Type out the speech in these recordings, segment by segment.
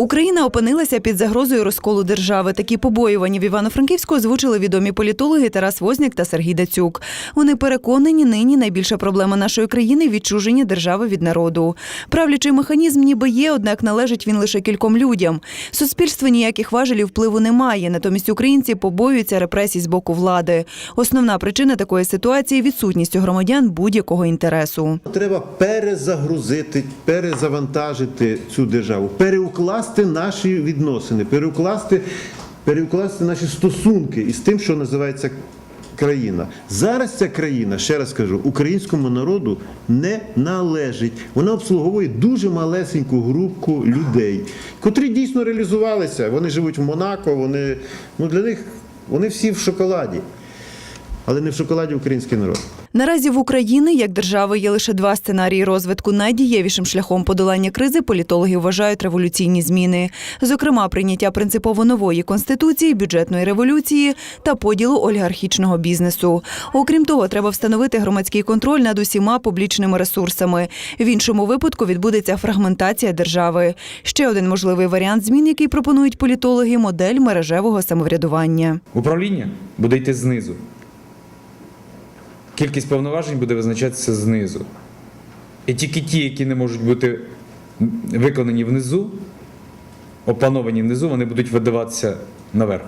Україна опинилася під загрозою розколу держави. Такі побоювання в Івано-Франківську озвучили відомі політологи Тарас Возняк та Сергій Дацюк. Вони переконані, нині найбільша проблема нашої країни відчуження держави від народу. Правлячий механізм ніби є, однак належить він лише кільком людям. Суспільство ніяких важелів впливу не має. Натомість українці побоюються репресій з боку влади. Основна причина такої ситуації відсутність у громадян будь-якого інтересу. Треба перезагрузити, перезавантажити цю державу, переукласти наші відносини, переукласти, переукласти наші стосунки із тим, що називається країна. Зараз ця країна, ще раз кажу, українському народу не належить. Вона обслуговує дуже малесеньку групку людей, котрі дійсно реалізувалися. Вони живуть в Монако, вони ну для них вони всі в шоколаді. Але не в шоколаді український народ. Наразі в Україні як держави є лише два сценарії розвитку. Найдієвішим шляхом подолання кризи політологи вважають революційні зміни, зокрема прийняття принципово нової конституції, бюджетної революції та поділу олігархічного бізнесу. Окрім того, треба встановити громадський контроль над усіма публічними ресурсами. В іншому випадку відбудеться фрагментація держави. Ще один можливий варіант змін, який пропонують політологи, модель мережевого самоврядування. Управління буде йти знизу. Кількість повноважень буде визначатися знизу. І тільки ті, які не можуть бути виконані внизу, опановані внизу, вони будуть видаватися наверх.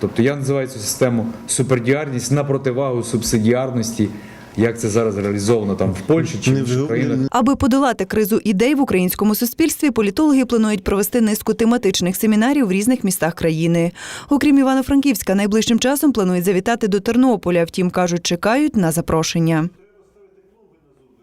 Тобто я називаю цю систему супердіарність на противагу субсидіарності, як це зараз реалізовано там в Польщі чи в інших країнах. Аби подолати кризу ідей в українському суспільстві, політологи планують провести низку тематичних семінарів в різних містах країни. Окрім Івано-Франківська, найближчим часом планують завітати до Тернополя. Втім, кажуть, чекають на запрошення.